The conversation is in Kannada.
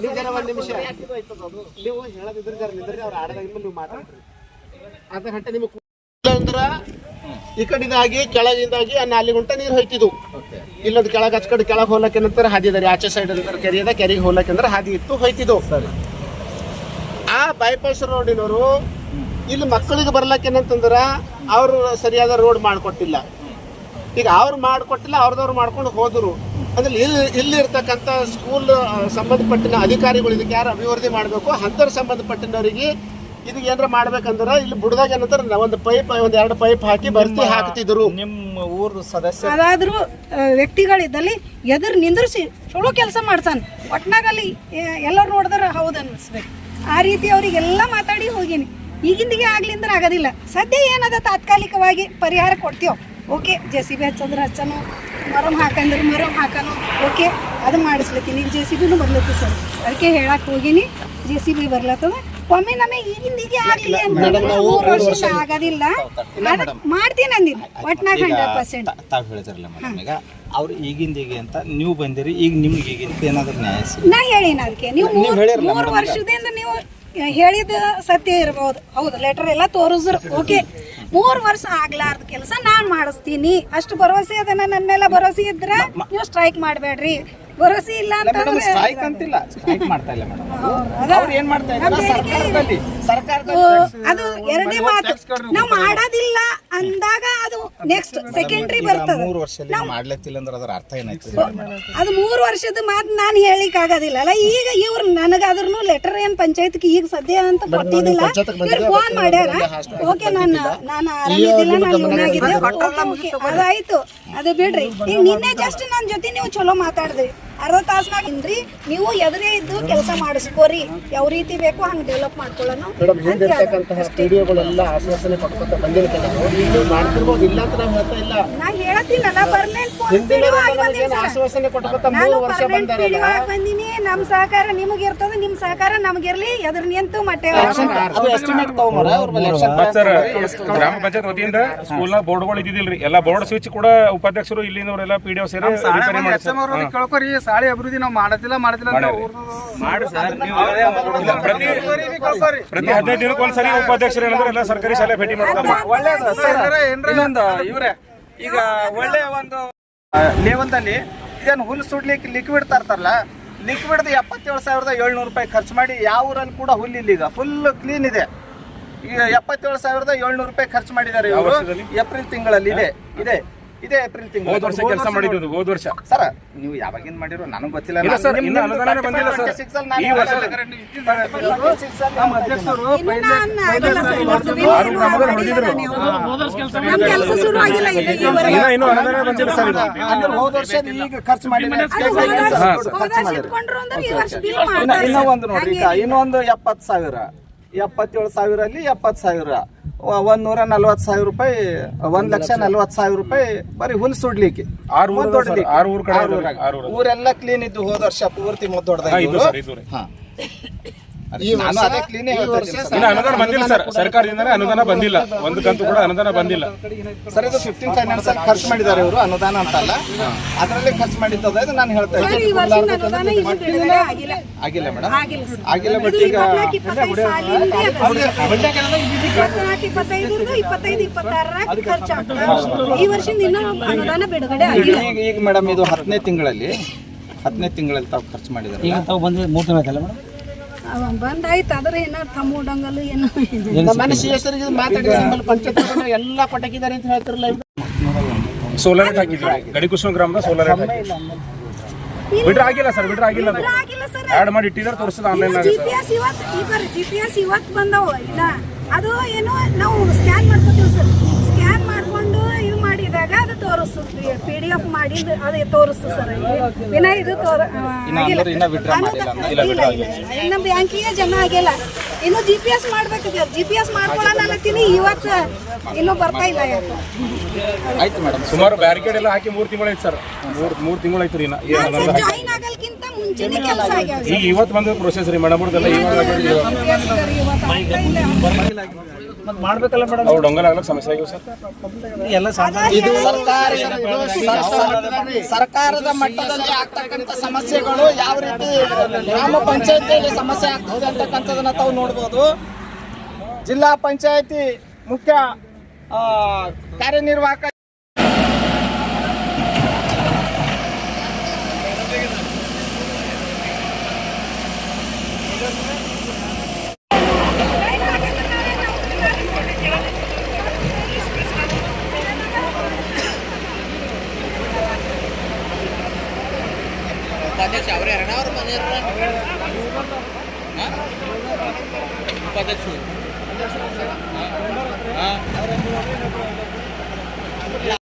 ನೀವು ಜರ ಒಂದ್ ನಿಮಿಷ. ನೀವು ಹೇಳದಿದ್ರೆ ಜರ ನಿಂದ್ರಿ ಅವ್ರು ಆಡದಾಗಿಂದ ನೀವು ಮಾತಾಡ್ರಿ. ಅರ್ಧ ಗಂಟೆ ನಿಮಗೆ ಅಂದ್ರ ಈ ಕಡೆದಾಗಿ ಕೆಳಗಿಂದಾಗಿ ಆ ನಾಲಿ ಗುಂಟ ನೀರು ಹೋಯ್ತಿದ್ವು. ಇಲ್ಲದ ಕೆಳಗೆ ಹಚ್ ಕಡೆ ಕೆಳಗೆ ಹೋಲಕ್ಕೆ ನಂತರ ಹಾದಿ ಅದ ಆಚೆ ಸೈಡ್ ಅಂತಾರೆ ಕೆರೆ ಅದ ಕೆರೆಗೆ ಹೋಲಕ್ಕೆ ಅಂದ್ರೆ ಹಾದಿ ಇತ್ತು ಹೋಯ್ತಿದ್ವು. ಆ ಬೈಪಾಸ್ ರೋಡಿನವರು ಇಲ್ಲಿ ಮಕ್ಕಳಿಗೆ ಬರ್ಲಕ್ಕೆ ಏನಂತಂದ್ರ ಅವರು ಸರಿಯಾದ ರೋಡ್ ಮಾಡಿಕೊಟ್ಟಿಲ್ಲ. ಈಗ ಅವ್ರು ಮಾಡಿಕೊಟ್ಟಿಲ್ಲ ಅವ್ರದವ್ರು ಮಾಡ್ಕೊಂಡು ಹೋದ್ರು. ಅಂದ್ರೆ ಇಲ್ಲಿ ಇಲ್ಲಿ ಇರ್ತಕ್ಕಂಥ ಸ್ಕೂಲ್ ಸಂಬಂಧಪಟ್ಟಿನ ಅಧಿಕಾರಿಗಳು ಇದಕ್ಕೆ ಯಾರು ಅಭಿವೃದ್ಧಿ ಮಾಡಬೇಕು? ಅಂಥವ್ರು ಸಂಬಂಧಪಟ್ಟಿನವರಿಗೆ ಇದು ಏನಾರ ಮಾಡ್ಬೇಕಂದ್ರೆ ಇಲ್ಲಿ ಬುಡದಾಗ ಏನಂತಾರೆ ಒಂದು ಪೈಪ್ ಒಂದು ಎರಡು ಪೈಪ್ ಹಾಕಿ ಭರ್ತಿ ಹಾಕ್ತಿದ್ರು. ನಿಮ್ಮ ಊರು ಸದಸ್ಯ ಅದಾದ್ರೂ ವ್ಯಕ್ತಿಗಳಿದ್ದಲ್ಲಿ ಎದುರು ನಿಂದ್ರಿಸಿ ಚಲೋ ಕೆಲಸ ಮಾಡ್ಸಾನ. ಒಟ್ನಾಗಲ್ಲಿ ಎಲ್ಲರೂ ನೋಡಿದ್ರೆ ಹೌದು ಅನ್ನಿಸ್ಬೇಕು ಆ ರೀತಿ ಅವರಿಗೆಲ್ಲ ಮಾತಾಡಿ ಹೋಗೀನಿ. ಈಗಿಂದಿಗೆ ಆಗ್ಲಿಂದ್ರೆ ಆಗೋದಿಲ್ಲ. ಸದ್ಯ ಏನದ ತಾತ್ಕಾಲಿಕವಾಗಿ ಪರಿಹಾರ ಕೊಡ್ತೀವಿ ಓಕೆ ಜೆ ಸಿ ಬಿ ಹಚ್ಚಂದ್ರೆ ಹಚ್ಚನು ಮರಮ್ ಹಾಕಂದ್ರೆ ಮರಮ್ ಹಾಕನು ಓಕೆ ಅದು ಮಾಡಿಸ್ಲತ್ತೀನಿ. ಈಗ ಜೆ ಸಿ ಬಿನೂ ಬರ್ಲತ್ತಿ ಸರ್. ಅದಕ್ಕೆ ಹೇಳಕ್ಕೆ ಹೋಗಿನಿ ಜೆ ಸಿ ಬಿ ಬರ್ಲತ್ತದ. ಒಮ್ಮೆ ನಮಗೆ ಈಗಿಂದಿಗೆ ಆಗಲಿ ಅಂತ ಮೂರು ವರ್ಷ ಆಗೋದಿಲ್ಲ. ಮಾಡ್ತೀನಿ ಅಂದಿಲ್ಲ ಒಟ್ನಾಗ ಹಂಡ್ರೆಡ್ ಪರ್ಸೆಂಟ್ ತಾವು ಹೇಳ್ತಿರಲ್ಲ ಮೇಡಮ್ ಈಗ ಅವ್ರು ಈಗಿಂದ ಈಗ ಅಂತ ನೀವು ಬಂದಿರಿ ಈಗ ನಿಮ್ಗೆ ಈಗಿಂತ ಏನಾದ್ರು ನ್ಯಾಯ ನಾ ಹೇಳಿನ ಅದಕ್ಕೆ. ನೀವು ಮೂರು ವರ್ಷದಿಂದ ನೀವು ಹೇಳಿದ ಸತ್ಯ ಇರಬಹುದು ಹೌದು ಲೆಟರ್ ಎಲ್ಲ ತೋರಿಸ್ರು. ಓಕೆ. ಮೂರು ವರ್ಷ ಆಗ್ಲಾರ್ದ ಕೆಲಸ ನಾನ್ ಮಾಡಿಸ್ತೀನಿ. ಅಷ್ಟು ಭರವಸೆ ಅದನ್ನ ನನ್ನ ಮೇಲೆ ಭರವಸೆ ಇದ್ರೆ ನೀವು ಸ್ಟ್ರೈಕ್ ಮಾಡಬೇಡ್ರಿ. ಭರವಸೆ ಇಲ್ಲ ಅಂತಂದ್ರೆ ಸ್ಟ್ರೈಕ್ ಅಂತಿಲ್ಲ. ಸ್ಟ್ರೈಕ್ ಮಾಡ್ತಾ ಇಲ್ಲ ಮೇಡಮ್ ಅದ ಅವ್ರು ಏನ್ ಮಾಡ್ತಾ ಇದ್ದಾರೆ? ಸರ್ಕಾರದಲ್ಲಿ ಸರ್ಕಾರದಲ್ಲಿ ಅದು ಎರಡನೇ ಮಾತು. ನಾವು ಮಾಡೋದಿಲ್ಲ ಅಂದಾಗ ಅದು ನೆಕ್ಸ್ಟ್ ಸೆಕೆಂಡ್ರಿ ಬರ್ತದೆ. ಮೂರು ವರ್ಷದಲ್ಲಿ ಮಾಡ್ಲತ್ತಿಲ್ಲ ಅಂದ್ರೆ ಅದ್ರ ಅರ್ಥ ಏನಾಯ್ತು ಅದು ಮೂರು ವರ್ಷದ ಮಾತು ನಾನು ಹೇಳಿಕ್ ಆಗೋದಿಲ್ಲ ಅಲ್ಲ ಈಗ ಇವ್ರು ಏನ್ ಪಂಚಾಯತ್ಗೆ ಈಗ ಸದ್ಯ ಅಂತ ಗೊತ್ತಿದ್ದಿಲ್ಲ ಫೋನ್ ಮಾಡ್ಯಾರ? ಓಕೆ ನಾನು ನಾನು ಆರಾಮಿದ್ದಿಲ್ಲ ನಾನು ಇವನಾಗಿದ್ದೆ ಅದಾಯ್ತು ಅದು ಬಿಡ್ರಿ. ಈಗ ನಿನ್ನೆ ಜಸ್ಟ್ ನನ್ನ ಜೊತೆ ನೀವು ಚಲೋ ಮಾತಾಡಿದ್ರಿ. ಅರ್ಧ ತಾಸ್ನಾಗಿಂದ್ರಿ ನೀವು ಎದುರೇ ಇದ್ದು ಕೆಲಸ ಮಾಡಿಸ್ಕೋರಿ. ಯಾವ ರೀತಿ ಬೇಕೋ ಹಂಗೆ ಡೆವಲಪ್ ಮಾಡ್ಕೊಳ್ಳೋಣ. ಮೇಡಮ್ ಹಿಂದಿರ್ತಕ್ಕಂತಹ ಸ್ಟುಡಿಯೋಗಳೆಲ್ಲ ಆಶ್ವಾಸನೆ ಕೊಟ್ಕೊತ ಬಂದಿರ್ತಾರೆ ಈಗ ನೀವು ಮಾಡ್ತಿರ್ಬೋದು ಇಲ್ಲ ಅಂತ ನಾವು ಹೇಳ್ತಾ ಇಲ್ಲ. ನಾ ಹೇಳತ್ತೀನಲ್ಲ ಪರ್ಮನೆಂಟ್ ಹಿಂದಿನ ನಮಗೇನು ಆಶ್ವಾಸನೆ ಕೊಟ್ಕೊತ ಮೂರು ವರ್ಷ ಬಂದಾರಲ್ಲ. ಬಂದಿನಿ ನಮ್ ಸಹಕಾರ ನಿಮಗೆ ಇರ್ತದ ನಿಮ್ ಸಹಕಾರ ನಮ್ಗಿರ್ಲಿ ಎದುರ್ ನಿಂತು ಮತ್ತೆ ಗ್ರಾಮ ಪಂಚಾಯತ್ ವತಿಯಿಂದ ಸ್ಕೂಲ್ನ ಬೋರ್ಡ್ಗಳು ಇದ್ದಿದ್ದಿಲ್ರಿ. ಎಲ್ಲ ಬೋರ್ಡ್ ಸ್ವಿಚ್ ಕೂಡ ಉಪಾಧ್ಯಕ್ಷರು ಇಲ್ಲಿನವರೆಲ್ಲ ಪಿ ಡಿ ಒ ಸೇರಿ ಕೇಳ್ಕೊರಿ ಶಾಲೆ ಅಭಿವೃದ್ಧಿ ನಾವು ಮಾಡತಿಲ್ಲ ಮಾಡತಿಲ್ಲ ಪ್ರತಿ ಪ್ರತಿ ಹದಿನೈದು ದಿನಕ್ಕೆ ಒಂದ್ಸರಿ ಉಪಾಧ್ಯಕ್ಷರು ಏನಂದ್ರೆ ಎಲ್ಲ ಸರ್ಕಾರಿ ಶಾಲೆ ಭೇಟಿ ಮಾಡ್ತಾರೆ. ಒಳ್ಳೇದು ಇವ್ರೆ ಈಗ ಒಳ್ಳೆಯ ಒಂದು ಲೇವಲ್ದಲ್ಲಿ ಇದನ್ನು ಹುಲ್ಲು ಸುಡ್ಲಿಕ್ಕೆ ಲಿಕ್ವಿಡ್ ತರ್ತಾರಲ್ಲ ಲಿಕ್ವಿಡ್ ಎಪ್ಪತ್ತೇಳು ಸಾವಿರದ ಏಳ್ನೂರು ರೂಪಾಯಿ ಖರ್ಚು ಮಾಡಿ ಯಾವ ಊರಲ್ಲಿ ಕೂಡ ಹುಲ್ ಇಲ್ಲ ಈಗ. ಫುಲ್ ಕ್ಲೀನ್ ಇದೆ. ಈಗ ಎಪ್ಪತ್ತೇಳು ಸಾವಿರದ ಏಳ್ನೂರು ರೂಪಾಯಿ ಖರ್ಚು ಮಾಡಿದ್ದಾರೆ ಇವರು. ಏಪ್ರಿಲ್ ತಿಂಗಳಲ್ಲಿ ಇದೆ ಇದೆ. ಇದೆ ಏಪ್ರಿಲ್ ಹೋದ ವರ್ಷ ತಿಂಗಳು ಕೆಲಸ ಮಾಡಿದ್ದು ಹೋದ ವರ್ಷ. ಸರ್ ನೀವು ಯಾವಾಗಿಂದ ಮಾಡಿರೋ ನನಗೆ ಗೊತ್ತಿಲ್ಲ. ಇಲ್ಲ ಸರ್, ಇನ್ನು ನಿಮ್ದು ಅನುದಾನನೇ ಬಂದಿಲ್ಲ ಸರ್. 26 ಅಲ್ಲಿ ನಾನು ಈ ವರ್ಷ ಹೇಳಿದೆ. 26 ಅಲ್ಲಿ ನಮ್ಮ ಅಧ್ಯಕ್ಷರು ನಮ್ ಕೆಲಸ ಶುರು ಆಗಿಲ್ಲ ಈಗ ಈವರೆಗೆ. ಇನ್ನ ಅನುದಾನ ಬಂದಿಲ್ಲ ಸರ್ ಇದು. ಹೋದ ವರ್ಷ ಈಗ ಖರ್ಚು ಮಾಡಿದ್ರೆ ಇನ್ನ ಒಂದು ನೋಡ್ರಿ ಈಗ ಇನ್ನೊಂದು ಎಪ್ಪತ್ತು ಸಾವಿರ. ಎಪ್ಪತ್ತೇಳು ಸಾವಿರ ಅಲ್ಲಿ ಎಪ್ಪತ್ತು ಸಾವಿರ. ಒಂದ್ ನೂರ ನಲ್ವತ್ತು ಸಾವಿರ ರೂಪಾಯಿ ಒಂದ್ ಲಕ್ಷ ನಲ್ವತ್ತು ಸಾವಿರ ರೂಪಾಯಿ ಬರೀ ಹುಲ್ ಸುಡ್ಲಿಕ್ಕೆ. ಊರೆಲ್ಲ ಕ್ಲೀನ್ ಇದ್ದು ಹೋದ ವರ್ಷ ಪೂರ್ತಿ ಮೊದ್ಲು ಹಾ, ಇನ್ನು ಅನುದಾನ ಬಂದಿಲ್ಲ ಸರ್. ಸರ್ಕಾರದಿಂದನೇ ಅನುದಾನ ಬಂದಿಲ್ಲ. ಒಂದು ಕಂತು ಕೂಡ ಅನುದಾನ ಬಂದಿಲ್ಲ. ಸರ್ ಇದು ಫಿಫ್ಟೀನ್ ಫೈನಾನ್ಸ್ ಅಲ್ಲಿ ಖರ್ಚು ಮಾಡಿದ್ದಾರೆ ಇವರು ಅನುದಾನ ಅಂತಲ್ಲ ಅದರಲ್ಲಿ ಖರ್ಚು ಮಾಡಿದ್ದದ ಇದು ನಾನು ಹೇಳ್ತಾ ಇದ್ದೀನಿ. ಆಗಿಲ್ಲ. ಮೇಡಮ್. ಆಗಿಲ್ಲ ಬಟ್ ಈಗ ಈಗ ಈಗ ಮೇಡಮ್ ಇದು ಹತ್ತನೇ ತಿಂಗಳಲ್ಲಿ ಹತ್ತನೇ ತಿಂಗಳಲ್ಲಿ ತಾವು ಖರ್ಚು ಮಾಡಿದ್ದಾರೆ. ಅವ ಮೂರು ಆದ್ರೆ ಏನಾರು ತಮ್ಮ ಡಂಗಲು ಏನು ಇದೆ. ನಮ್ಮ ಮನೆ ಸಿ ಎಸ್ ಮಾತಾಡಿದ್ರೆ ನಿಮ್ಮಲ್ಲಿ ಪಂಚಾಯತ್ ಎಲ್ಲ ಕೊಟ್ಟಕಿದ್ದಾರೆ ಅಂತ ಹೇಳ್ತಿರಲ್ಲ ಸೋಲಾರ್ ಹಾಕಿದ್ವಿ ಗಡಿ ಕುಸುಮ ಗ್ರಾಮದ ಸೋಲಾರ್ ಹಾಕಿದ್ವಿ ಬಿಡ್ರೆ ಆಗಿಲ್ಲ ಸರ್ ಬಿಡ್ರ ಆಗಿಲ್ಲ ಅದು. ಆಗಿಲ್ಲ ಸರ್. ಆಡ್ ಮಾಡಿ ಇಟ್ಟಿದ್ದಾರೆ ತೋರಿಸ್ತದ ಆನ್ಲೈನ್ ಜಿ ಪಿ ಇವತ್ತು ಇವತ್ತು ಬಂದವು ಇಲ್ಲ. ಅದು ಏನೋ ನಾವು ಸ್ಕ್ಯಾನ್ ಮಾಡ್ಕೊತೀವಿ ಸರ್. ಅದು ತೋರಿಸ್ತದೆ ಪಿ ಡಿ ಎಫ್ ಮಾಡಿ ಅದು ತೋರಿಸ್ತು ಸರ್ ಇನ್ನ ಇದು ತೋರ ಆಗಿಲ್ಲ. ಇನ್ನು ಬ್ಯಾಂಕಿಗೆ ಜಮಾ ಆಗಿಲ್ಲ. ಇನ್ನು ಜಿ ಪಿ ಎಸ್ ಮಾಡ್ಬೇಕು ಜಿ ಪಿ ಎಸ್ ಮಾಡ್ಕೊಳ್ಳೋಣ ಅನ್ನತ್ತೀನಿ. ಇವತ್ತು ಇನ್ನೂ ಬರ್ತಾ ಇಲ್ಲ ಯಾಕೆ ಆಯ್ತು ಮೇಡಮ್ ಸುಮಾರು ಬ್ಯಾರಿಕೇಡ್ ಎಲ್ಲ ಹಾಕಿ ಮೂರು ತಿಂಗಳು ಆಯ್ತು ಸರ್ ಮೂರು ಮೂರು ತಿಂಗಳು ಆಯ್ತು ರೀ ಜಾಯಿನ್ ಆಗಲ್ಕಿಂತ ಮುಂಚೆನೆ ಕೆಲಸ ಆಗ್ಯಾವ ಈಗ ಇವತ್ತು ಬಂದ ಪ್ರೊಸೆಸ್ ರೀ ಮೇಡಮ್ ಅವ್ರದ್ದೆಲ್ಲ ಇವಾಗ ಅವು ಡೊಂಗಲ್ ಆಗ್ಲಕ್ ಸಮಸ್ಯೆ ಆಗಿವೆ ಸರ್ ಎಲ್ಲ ಇದು ಸರ್ಕಾರಿ ಸರ್ಕಾರದ ಮಟ್ಟದಲ್ಲಿ ಆಗ್ತಕ್ಕಂಥ ಸಮಸ್ಯೆಗಳು ಯಾವ ರೀತಿ ಗ್ರಾಮ ಪಂಚಾಯತಿಯಲ್ಲಿ ಸಮಸ್ಯೆ ಆಗ್ತದೆ ಅಂತಕ್ಕಂಥದನ್ನ ತಾವು ನೋಡ್ಬೋದು ಆಗಿರ್ಬೋದು ಜಿಲ್ಲಾ ಪಂಚಾಯತಿ ಮುಖ್ಯ ಕಾರ್ಯನಿರ್ವಾಹಕ ಅವರೇ ಅಣ್ಣ ಅವ್ರ ಮನೆಯವ್ರ Ha? Pada tu. Ah, ah.